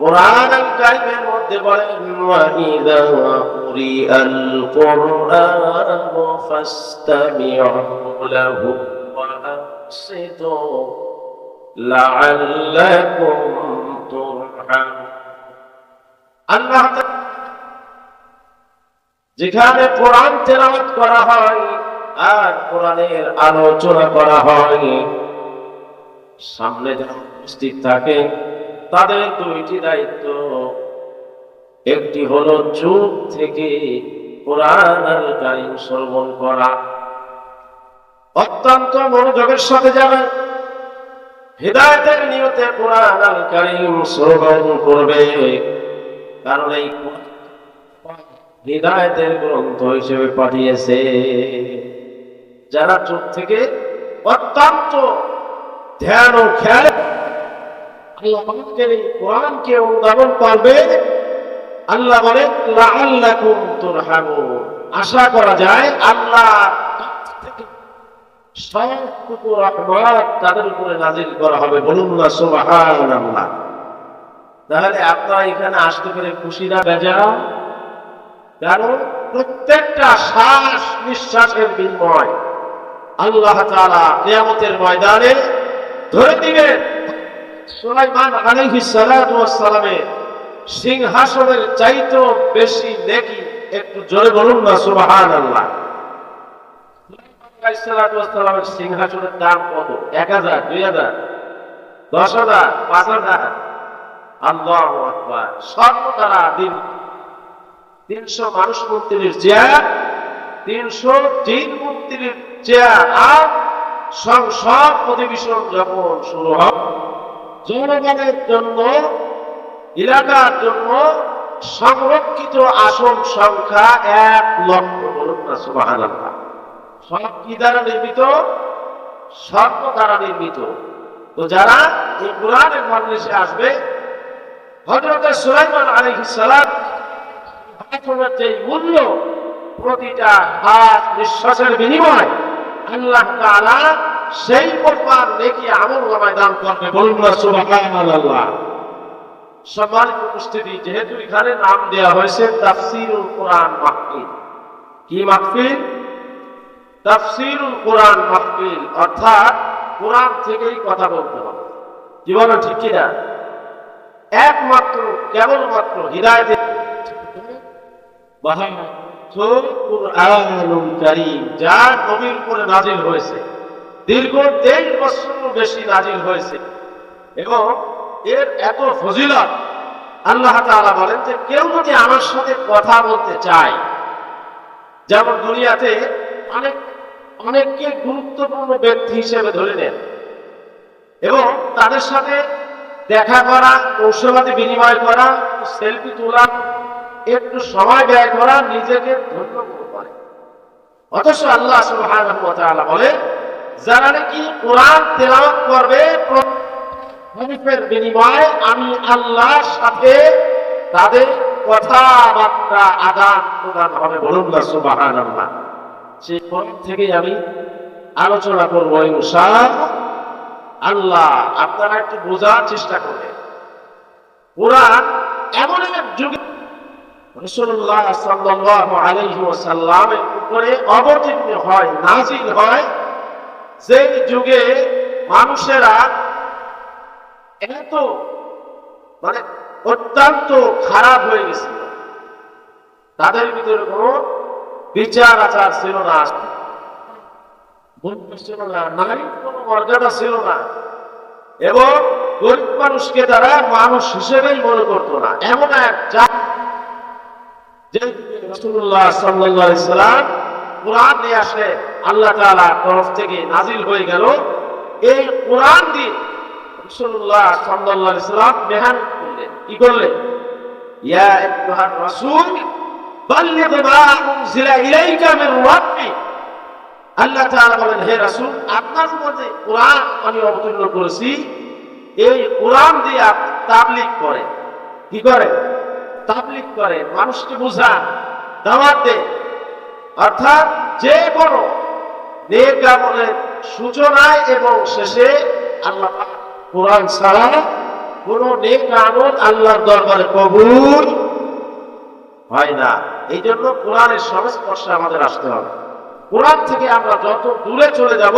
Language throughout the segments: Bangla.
কোরআন মধ্যে যেখানে কোরআন তেলাওয়াত করা হয় আর কোরআনের আলোচনা করা হয় সামনে যারা উপস্থিত থাকে, তাদের দুইটি দায়িত্ব। একটি হলো চুপ থেকে কোরআন শ্রবণ করা। অত্যন্ত মনোযোগের সাথে যারা হৃদায়তের নিয়তে কোরআন আল কারিম শ্রবণ করবে। কারণ এই হৃদায়তের গ্রন্থ হিসেবে পাঠিয়েছে। যারা চোখ থেকে অত্যন্ত ধ্যান ও খেয়াল আল্লাহ পাকের এই কোরআনকে অনুধাবন করবে। আল্লাহ বলেন, লাআল্লাকুম তুরহামুন। আশা করা যায়, আল্লাহ সবটুকু রহমত তাদের উপরে নাজিল করা হবে। বলুন না, সুবহানাল্লাহ। তাহলে আপনারা এখানে আসতে পেরে খুশি না বেজা কারণ প্রত্যেকটা শ্বাস নিঃশ্বাসের বিনিময় আল্লাহ তাআলা কিয়ামতের ময়দানে ধরে দিবেন। সুলাইমান সালামের সিংহাসনের চাইতেও বেশি নেকি একটু জোরে বলুন না, সুবহানাল্লাহ। সালামের সিংহাসনের দাম কত? এক হাজার, দুই হাজার, দশ হাজার, পাঁচ হাজার? আল্লাহ আকবার। দ্বারা দিন। তিনশো মানুষ মন্ত্রীর চেয়ার, তিনশো জিন মন্ত্রীর চেয়ার, আর সংসদ অধিবেশন যখন শুরু হবে জনগণের জন্য, এলাকার জন্য সংরক্ষিত আসন সংখ্যা এক লক্ষ বলুন না সব কি দ্বারা নির্মিত? স্বর্ণ দ্বারা নির্মিত। তো যারা এই কোরআনের মজলিসে আসবে হজরত সুলাইমান আলাইহিস সালাম যে মূল্য, প্রতিটা হাত নিঃশ্বাসের বিনিময় আল্লাহ তাআলা সেই পরিমাণ নেকি আমল নামায় দান করবে বলুন না, সুবহানাল্লাহ। সম্মানিত উপস্থিতি, যেহেতু এখানে নাম দেওয়া হয়েছে তাফসিরুল কোরআন মাহফিল। কি মাহফিল? তাফসিরুল কোরআন মাহফিল। অর্থাৎ কোরআন থেকেই কথা বলতে হবে। কি বলেন ঠিক কিনা? একমাত্র, কেবলমাত্র হৃদায়তের কুরআনুল কারীম, যা নবীর উপরে নাজিল হয়েছে। দীর্ঘ তেইশ বছর বেশি নাজিল হয়েছে। এবং এর এত ফজিলত, আল্লাহ তাআলা বলেন যে কেউ যদি আমার সাথে কথা বলতে চায়, যেমন দুনিয়াতে অনেক, অনেককে গুরুত্বপূর্ণ ব্যক্তি হিসেবে ধরে নেন, এবং তাদের সাথে দেখা করা কৌশলাদি বিনিময় করা, সেলফি তোলা, একটু সময় ব্যয় করা নিজেকে ধন্য করে। অথচ আল্লাহ সুবহানাহু ওয়া তাআলা বলে যারা নাকি কোরআন তেলাওয়াত করবে হরিফের বিনিময়ে আমি আল্লাহর সাথে তাদের কথাবার্তা আদান প্রদান হবে বলুন না, সুবহানাল্লাহ। সেই কোরআন থেকেই আমি আলোচনা করব ইনশাআল্লাহ আল্লাহ, আপনারা একটু বোঝার চেষ্টা করবেন। কোরআন এমন এক যুগে আলাইহি ওয়াসাল্লামের উপরে অবতীর্ণ হয়, নাজিল হয় যে যুগে মানুষেরা এত মানে অত্যন্ত খারাপ হয়ে গেছিল, তাদের ভিতরে কোনো বিচার আচার ছিল না। ছিল না মর্যাদা ছিল না। এবং গরিব মানুষকে তারা মানুষ হিসেবেই মনে করতো না। এমন এক যে আলাইহি সাল্লাম কোরআন নিয়ে আসলে আল্লাহ তাআলা তরফ থেকে নাজিল হয়ে গেল। এই কোরআন দিয়ে রাসূলুল্লাহ সাল্লাল্লাহু আলাইহি সাল্লাম বেহান করলেন। কি করলেন? ইয়া আইয়ুহার রাসূল আমি এই কি মানুষকে বোঝান, দাওয়াত দেন। অর্থাৎ যে কোনো নেক সূচনায় এবং শেষে আল্লাহ কোরআন ছাড়া কোন নেক আল্লাহর দরবারে কবুল হয় না। এই জন্য কোরআনের সংস্পর্শে আমাদের আসতে হবে। কোরআন থেকে আমরা যত দূরে চলে যাব,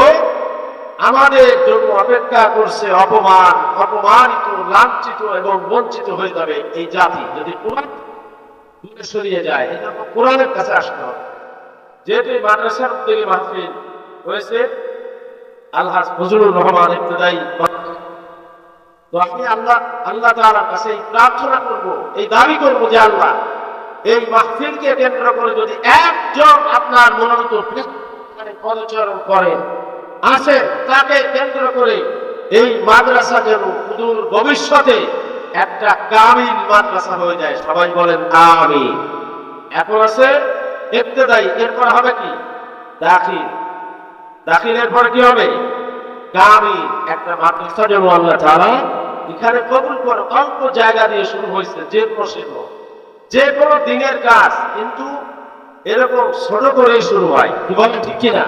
আমাদের জন্য অপেক্ষা করছে অপমান, অপমানিত, লাঞ্ছিত এবং বঞ্চিত হয়ে যাবে এই জাতি। যদি কোরআন দূরে সরিয়ে যায় এই জন্য কোরআনের কাছে আসতে হবে। এই মাদ্রাসার উদ্যোগে মাহফিল হয়েছে আলহাজ ফজলুর রহমান ইবতদায়ী তো আমি আল্লাহ আল্লাহ তাআলার কাছে প্রার্থনা করব, এই দাবি করব যে আল্লাহ এই মাহফিলকে কেন্দ্র করে যদি একজন আপনার মনোনীত মানে পদচারণ করেন আসে তাকে কেন্দ্র করে এই মাদ্রাসা যেন সুদূর ভবিষ্যতে একটা কামিল মাদ্রাসা হয়ে যায়। সবাই বলেন আমি এখন আছে ইবতেদায়ী, এরপর হবে কি? দাখিল। দাখিলের পরে কি হবে? কামিল একটা মাদ্রাসা যেন আল্লাহ তাআলা। এখানে কবুল করে, অল্প জায়গা দিয়ে শুরু হয়েছে, যে প্রসিদ্ধ যে কোনো দিনের কাজ, কিন্তু এরকম ছোট করেই শুরু হয়। কি বলেন ঠিক কিনা?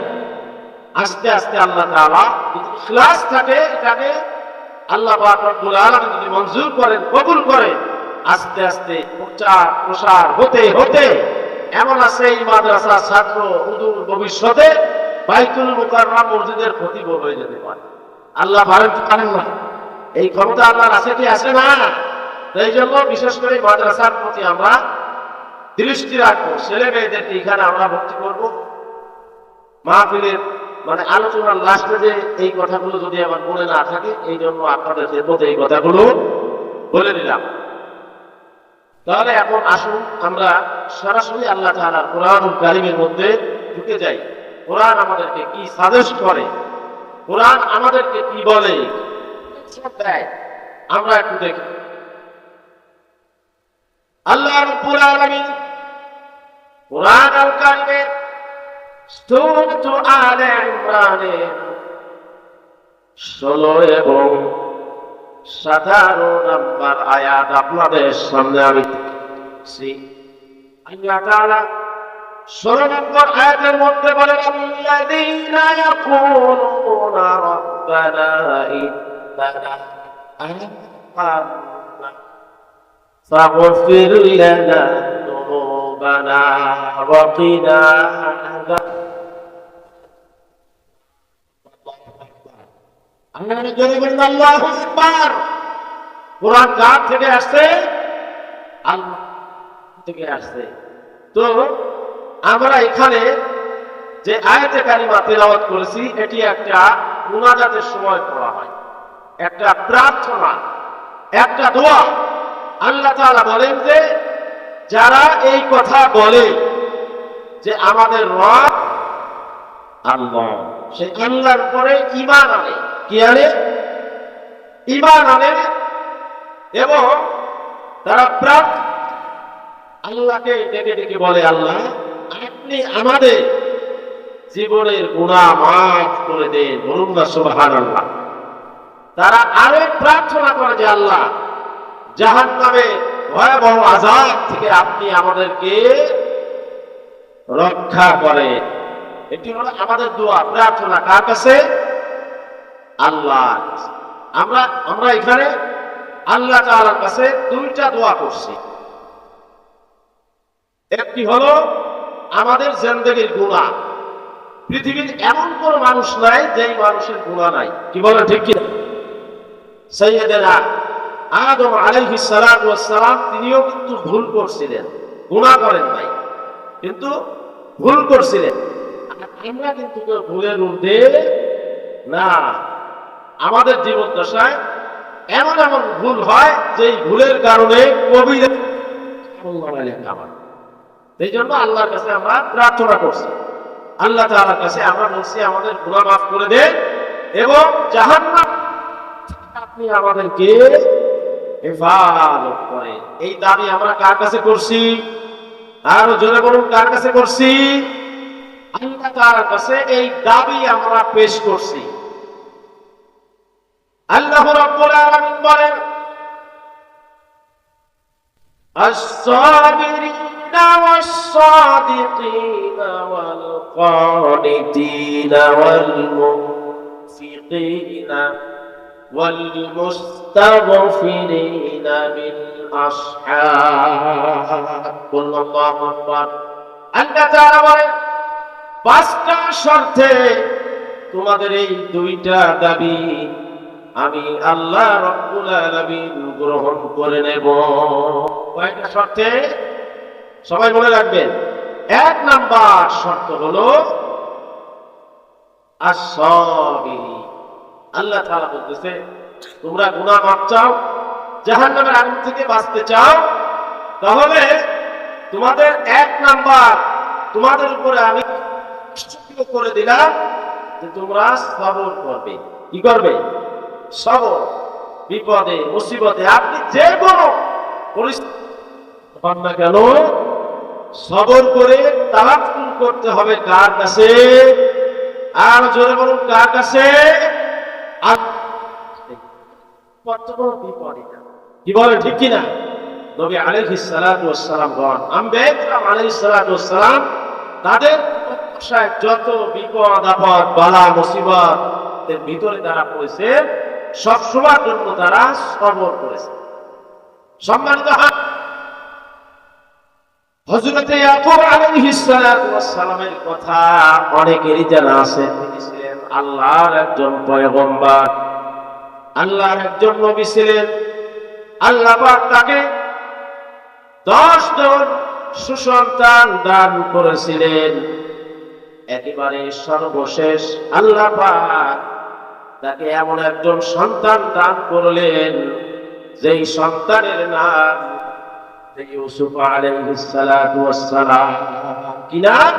আস্তে আস্তে আল্লাহ তাআলা, যদি ইখলাস থাকে, এটাকে আল্লাহ পাক রব্বুল আলামিন যদি মঞ্জুর করেন, কবুল করেন, আস্তে আস্তে প্রচার প্রসার হতে হতে এমন আছে এই মাদ্রাসা, ছাত্র উদূর ভবিষ্যতে বাইতুল মুকাররম মসজিদের ক্ষতি হয়ে যেতে পারে। আল্লাহ কি পারেন না। এই ক্ষমতা আল্লাহর আছে কি, আছে না? এই জন্য বিশেষ করে মাদ্রাসার প্রতি আমরা দৃষ্টি রাখব। ছেলে মেয়েদেরকে এখানে আমরা ভর্তি করব। মাহফিলের মানে আলোচনার লাস্টে যে এই কথাগুলো যদি আমার মনে না থাকে, এই জন্য আপনাদের এই কথাগুলো বলে দিলাম। তাহলে এখন আসুন আমরা সরাসরি আল্লাহ তাআলার কোরআন কারিমের মধ্যে ঢুকে যাই। কোরআন আমাদেরকে কি সাজেস্ট করে? কোরআন আমাদেরকে কি বলে? আমরা একটু দেখি। আল্লাহ রাব্বুল আলামিন কোরআন আল কারিমে সূরাত আলে ইমরানের 16 এবং 17 নম্বর আয়াত আপনাদের সামনে আমি দেখছি আল্লাহ তাআলা ষোলো নম্বর আয়াতের মধ্যে বলেন আল্লাযীনা ইয়াকুলুনা রাব্বানা ইন্নানা আমান্না فاغفر لنا ذنوبنا وقنا عذاب কোরআন কার থেকে আসছে, আল্লাহ থেকে আসছে। তো আমরা এখানে যে আয়াতে কারিমা তেলাওয়াত করেছি, এটি একটা মুনাজাতের সময় পড়া হয়। একটা প্রার্থনা, একটা দোয়া। আল্লাহ তাআলা বলেন যে, যারা এই কথা বলে যে আমাদের রব আল্লাহ সেই আল্লাহর পরে ঈমান আনে। কি আনে ইমান আনে এবং তারা প্রার্থ আল্লাহকে ডেকে ডেকে বলে, আল্লাহ, আপনি আমাদের জীবনের গুণা মাফ করে দেন বলুন না সুবহান আল্লাহ তারা আরও প্রার্থনা করে যে, আল্লাহ জাহান নামে ভয়াবহ আজাদ থেকে আপনি আমাদেরকে রক্ষা করে এটি হলো আমাদের দোয়া। প্রার্থনা কার কাছে? আল্লাহ। আমরা আমরা এখানে আল্লাহ তাআলার কাছে দুইটা দোয়া করছি। একটি হলো, আমাদের জিন্দেগির গুণা পৃথিবীর এমন কোন মানুষ নাই যেই মানুষের গুণা নাই। কি বলেন ঠিক কি সৈয়দেরা আদম আলাইহিস সালাতু ওয়াস সালাম তিনিও কিন্তু ভুল করছিলেন। গুনাহ করেন নাই। কিন্তু ভুল করছিলেন। আমরা কিন্তু ভুলের ঊর্ধ্বে না। আমাদের জীবন দশায় এমন এমন ভুল হয় যেই ভুলের কারণে আমার এই জন্য আল্লাহর কাছে আমরা প্রার্থনা করছি। আল্লাহ তাআলার কাছে আমরা বলছি, আমাদের গুনাহ মাফ করে দেন এবং জাহান্নাম আপনি আমাদেরকে হেফাজত করেন। এই দাবি আমরা কার কাছে করছি? আরও জোরে বলুন, কার কাছে করছি? আল্লাহ তাআলার কাছে এই দাবি আমরা পেশ করছি। আল্লাহ রাব্বুল আলামিন বলেন الصابرين والصادقين والقانتين والمنفقين والمستغفرين بالأسحار قل الله أكبر আল্লাহ তাআলা বলেন পাঁচটা শর্তে তোমাদের এই দুইটা দাবি আমি আল্লাহ গ্রহণ করে নেব। কয়টা শর্তে সবাই মনে রাখবেন। এক নাম্বার শর্ত হলো আল্লাহ তাআলা বলতেছে, তোমরা গুনাহ মাফ চাও, জাহান্নামের আগুন থেকে বাঁচতে চাও। তাহলে তোমাদের এক নাম্বার তোমাদের উপরে আমি করে দিলাম যে তোমরা সবর করবে। কি করবে? সবর বিপদে, মুসিবতে, আপনি যে কোনো পরিস্থিতি সবর করে তালাকুল করতে হবে কার কাছে? আর জোরে বলুন, কার কাছে? আর কত বড় বিপদে কি বলে, ঠিক কিনা? নবী ওয়াস সালাম গণ সালাতু ওয়াস সালাম তাদের যত বিপদ, আপদ, বালা, মুসিবত ভিতরে তারা পড়েছে সব সময়ের জন্য তারা সবর করেছে। সম্মানিত হা- হযরতে ইয়াকুব আলাইহিস সালামের কথা অনেকেরই জানা আছে। তিনি ছিলেন আল্লাহর একজন পয়গম্বর। আল্লাহর একজন নবী ছিলেন। আল্লাহ পাক তাকে দশ জন সুসন্তান দান করেছিলেন। একেবারে সর্বশেষ আল্লাহ পাক তাকে এমন একজন সন্তান দান করলেন, যেই সন্তানের নাম ইউসুফ আলাইহিস সালাতু ওয়াস সালাম। কি নাম?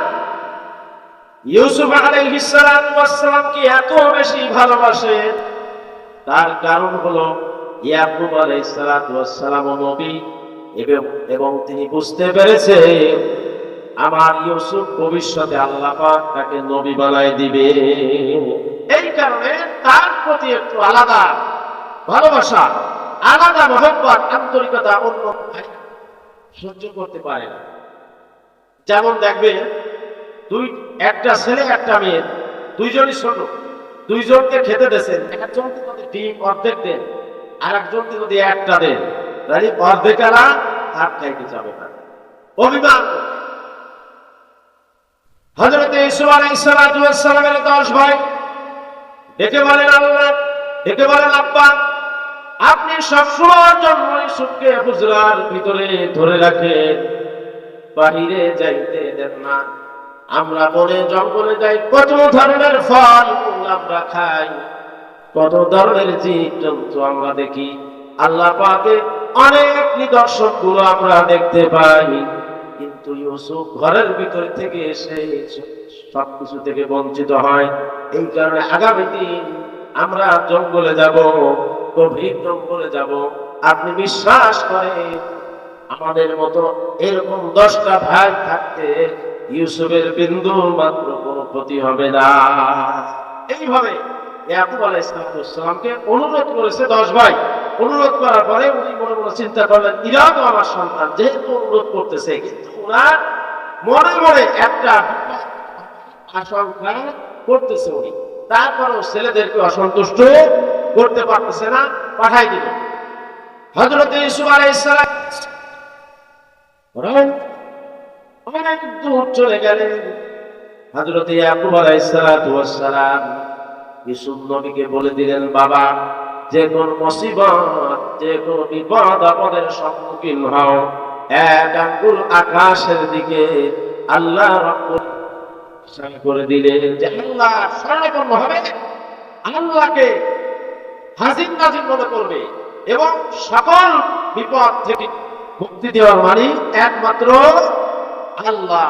ইউসুফ আলাইহিস সালাতু ওয়াস সালাম কি এত বেশি ভালোবাসেন তার কারণ হলো, ইয়াকুব সালাম নবী, এবং তিনি বুঝতে পেরেছে আমার ইউসুফ ভবিষ্যতে আল্লাহ পাক তাকে নবী বানায় দিবে। এই কারণে তার প্রতি একটু আলাদা ভালোবাসা, আলাদা মহব্বত, আন্তরিকতা অন্য সহ্য করতে পারে যেমন দেখবে, দুই, একটা ছেলে, একটা মেয়ে, দুইজনই ছোট, দুইজনকে খেতে দেন একজনকে যদি ডিম অর্ধেক দেন আর একজনকে যদি একটা দেন, তাহলে অর্ধেক হাত খাইতে যাবে না অভিমান করবে। হযরত ইসু আলাইহিস সালাতু সালামের 10 ভাই ডেকে বলেন আল্লাহ ডেকে বলেন আব্বা আপনি সবসময়ের জন্য ইসুফকে হুজরার ভিতরে ধরে রাখেন বাহিরে যাইতে দেন না। আমরা বনে জঙ্গলে যাই, কত ধরনের ফল আমরা খাই, কত ধরনের জীব জন্তু আমরা দেখি। আল্লাহ পাকে অনেক নিদর্শনগুলো আমরা দেখতে পাই। কিন্তু ইউসুফ ঘরের ভিতর থেকে এসে সবকিছু থেকে বঞ্চিত হয়। এই কারণে আগামী দিন আমরা জঙ্গলে যাব, গভীর জঙ্গলে যাব। আপনি বিশ্বাস করেন, আমাদের মতো এরকম দশটা ভাই থাকতে ইউসুফের বিন্দু মাত্র কোনো ক্ষতি হবে না। এইভাবে ইয়াকুব আলাইসালামকে অনুরোধ করেছে দশ ভাই। অনুরোধ করার পরে উনি মনে মনে চিন্তা করলেন ইরাও আমার সন্তান, যেহেতু অনুরোধ করতেছে, কিন্তু ওনার মনে মনে একটা আশঙ্কা করতেছে উনি। তারপরেও ছেলেদেরকে অসন্তুষ্ট করতে পারতেছে না পাঠাই দিল। হজরত ইসুফ আলাইসালাম অনেক দূর চলে গেলেন। হজরত ইয়াকুব আলাইসালাম ইসুফ নবীকে বলে দিলেন, বাবা, যে কোন মুসিবত, যে কোন বিপদ আপদের সম্মুখীন হও। এক আঙ্গুল আকাশের দিকে আল্লাহ রব্বুল করে হবে আল্লাহকে হাজির নাজির মনে করবে এবং সকল বিপদ থেকে মুক্তি দেওয়ার মানে একমাত্র আল্লাহ।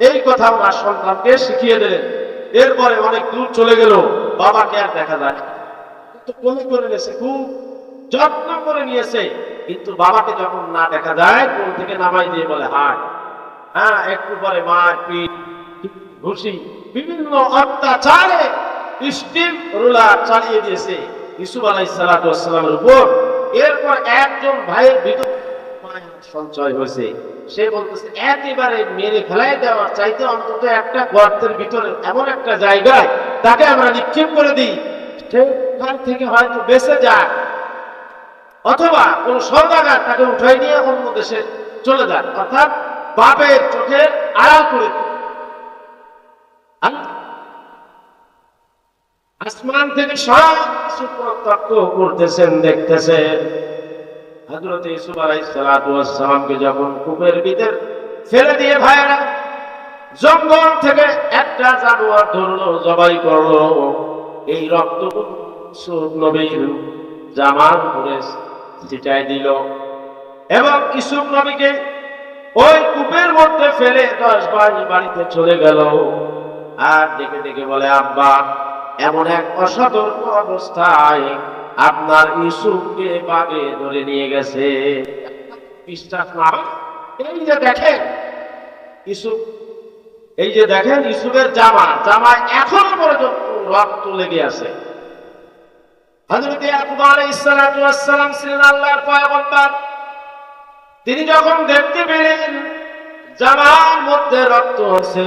এই কথা সন্তানকে শিখিয়ে দিলেন। এরপরে অনেক দূর চলে গেল, বাবাকে আর দেখা যায়। কিন্তু করে নিয়েছে, খুব যত্ন করে নিয়েছে। কিন্তু বাবাকে যখন না দেখা যায়, কোল থেকে নামাই দিয়ে বলে হাট হ্যাঁ একটু পরে মার পিঠ ঘুষি বিভিন্ন অত্যাচারে স্টিম রুলার চালিয়ে দিয়েছে। ইসুফ আলাইহিস সালাতু ওয়াস সালামের উপর। এরপর একজন ভাইয়ের ভিতর সঞ্চয় হয়েছে। সে বলতেছে, একেবারে মেরে ফেলাই দেওয়ার চাইতে অন্তত একটা গর্তের ভিতরে এমন একটা জায়গায় তাকে আমরা নিক্ষেপ করে দিই। সেখান থেকে হয়তো বেঁচে যায় অথবা কোন সৌদাগার তাকে উঠাই নিয়ে অন্য দেশে চলে যান অর্থাৎ বাপের চোখের আড়াল করে দিন আসমান থেকে সব কিছু প্রত্যক্ষ করতেছেন দেখতেছেন। হযরত ইউসুফ আলাইহিস সালাতু যখন কূপের ভিতর ফেলে দিয়ে ভাইরা জঙ্গল থেকে একটা জানোয়ার ধরলো, জবাই করল, এই রক্ত নবীর জামার উপরে ছিটাই দিল এবং ইউসুফ নবীকে ওই কূপের মধ্যে ফেলে দশ বাড়ি বাড়িতে চলে গেল। আর ডেকে ডেকে বলে, আব্বা, এমন এক অসতর্ক অবস্থায় আপনার ইউসুফকে বাগে ধরে নিয়ে গেছে। বিশ্বাস না এই যে দেখেন, ইউসুফ, এই যে দেখেন ইউসুফের জামা জামায় এখনও পর্যন্ত রক্ত লেগে আছে। হযরত ইয়াকুব আলাইহিস সালাতু ওয়াস সালাম ছিলেন আল্লাহর পয়গম্বর। তিনি যখন দেখতে পেলেন, জামার মধ্যে রক্ত আছে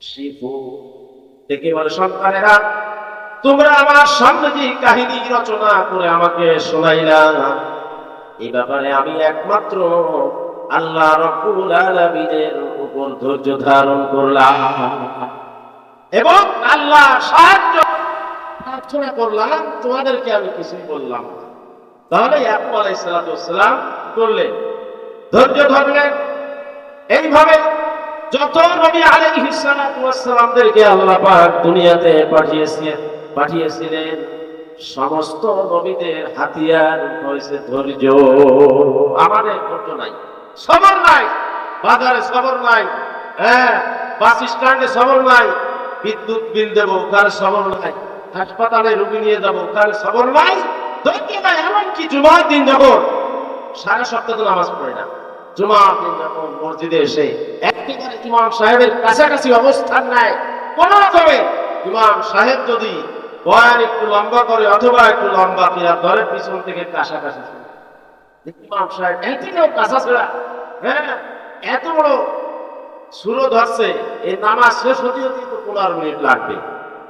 শিফু দেখে বলে, সন্তানেরা, তোমরা আমার সামনে যে কাহিনী রচনা করে আমাকে শোনাইলা। এই ব্যাপারে আমি একমাত্র আল্লাহ রব্বুল আলামিনের উপর ধৈর্য ধারণ করলাম। এবং আল্লাহ সাহায্য প্রার্থনা করলাম, তোমাদেরকে আমি কিছুই বললাম। তাহলে ইয়াকুব আলাইহিস সালাম করলেন। ধৈর্য ধরলেন। এইভাবে যত নবী আলাইহিস সালাতু ওয়াস সালামদেরকে আল্লাহ পাক দুনিয়াতে পাঠিয়েছিলেন পাঠিয়েছিলেন, সমস্ত নবীদের হাতিয়ার হয়েছে ধৈর্য। আমাদের ধৈর্য নাই, সবর নাই, বাজারে সবর নাই হ্যাঁ বাস স্ট্যান্ডে সবর নাই, বিদ্যুৎ বিল দেবো, কার সবর নাই, হাসপাতালে রুগী নিয়ে যাব, কার সবর নাই, ধৈর্য নাই, এমনকি জুমার দিন যখন সারা সপ্তাহ নামাজ পড়ে না। সাহেবের কাছাকাছি অবস্থান নেয় সাহেব যদি একটু লম্বা করে অথবা একটু লম্বা পিছন থেকে কাছাকাছি সাহেব কাছা হ্যাঁ এত বড় ধরছে এই শেষ লাগবে।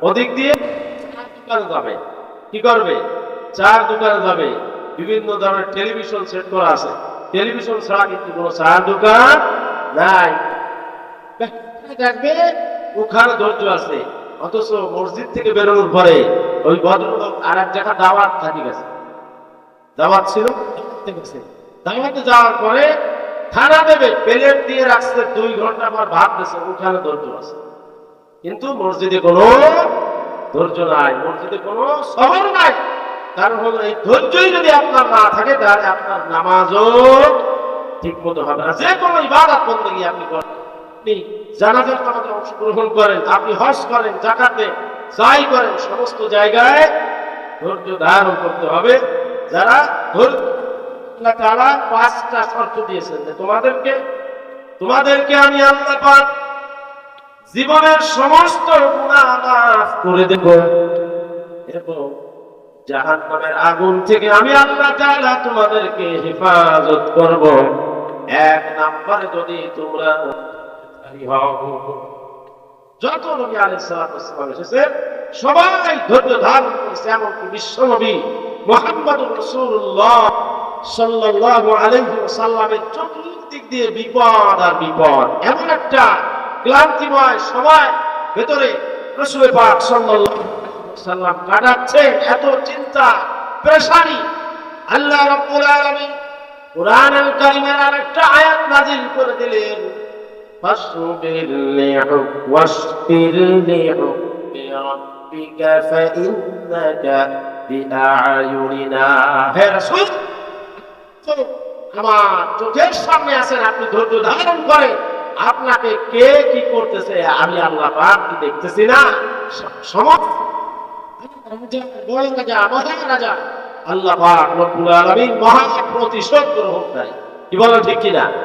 ওদিক দিয়ে দোকানে যাবে। কি করবে? চার দোকানে যাবে। বিভিন্ন ধরনের টেলিভিশন সেট করা আছে। টেলিভিশন ছাড়া কিন্তু কোনো চার দোকান নাই দেখবে ওখানে ধৈর্য আছে অথচ মসজিদ থেকে বেরোনোর পরে ওই ভদ্রলোক আর এক জায়গা দাওয়াত থাকি গেছে। দাওয়াত ছিল? দাওয়াতে যাওয়ার পরে খানা দেবে প্লেট দিয়ে রাখছে দুই ঘণ্টা পর ভাত দিচ্ছে ওখানে ধৈর্য আছে। কিন্তু মসজিদে কোনো ধৈর্য নাই মসজিদে কোনো সবর নাই। কারণ হলো এই ধৈর্যই যদি আপনার না থাকে, তাহলে আপনার নামাজও ঠিক মতো হবে না। যে কোনো ইবাদত বন্দী আপনি করেন। আপনি জানাজার নামাজে অংশগ্রহণ করেন, আপনি হজ করেন, জাকাতে যাই করেন, সমস্ত জায়গায় ধৈর্য ধারণ করতে হবে। যারা ধৈর্য তাআলা পাঁচটা শর্ত দিয়েছেন তোমাদেরকে তোমাদেরকে আমি আল্লাহ পাক জীবনের সমস্ত গুনাহ মাফ করে দেব। এবং জাহান্নামের আগুন থেকে আমি আল্লাহ তোমাদেরকে হেফাজত করব। এক নাম্বারে যদি তোমরা যত নবী আলাইহিস সালাতু ওয়াস সালাম এসেছে, সবাই ধৈর্য ধারণ করেছে, এমনকি বিশ্ব নবী মুহাম্মদুর রাসূলুল্লাহ সাল্লাল্লাহু আলাইহি ওয়াসাল্লামের চতুর্দিক দিয়ে বিপদ আর বিপদ। এমন একটা ক্লান্তিময় সময় ভেতরে রসুল পাক সাল্লাল্লাহু আলাইহি ওয়াসাল্লাম কাটাচ্ছে এত চিন্তা পেরেশানি আল্লাহ রাব্বুল আলামিন কোরআন আল কারীমের আরেকটা আয়াত নাযিল করে দিলেন فاصبر لحكم واصبر لحكم ربك فإنك بأعيننا হে রাসূল তো আমার চোখের সামনে আছেন আপনি ধৈর্য ধারণ করেন আপনাকে কে কি করতেছে আমি আল্লাহ পাক কি দেখতেছি না স- রাজা আল্লাহ পাক রব্বুল আলামিন কি বলেন ঠিক কিনা?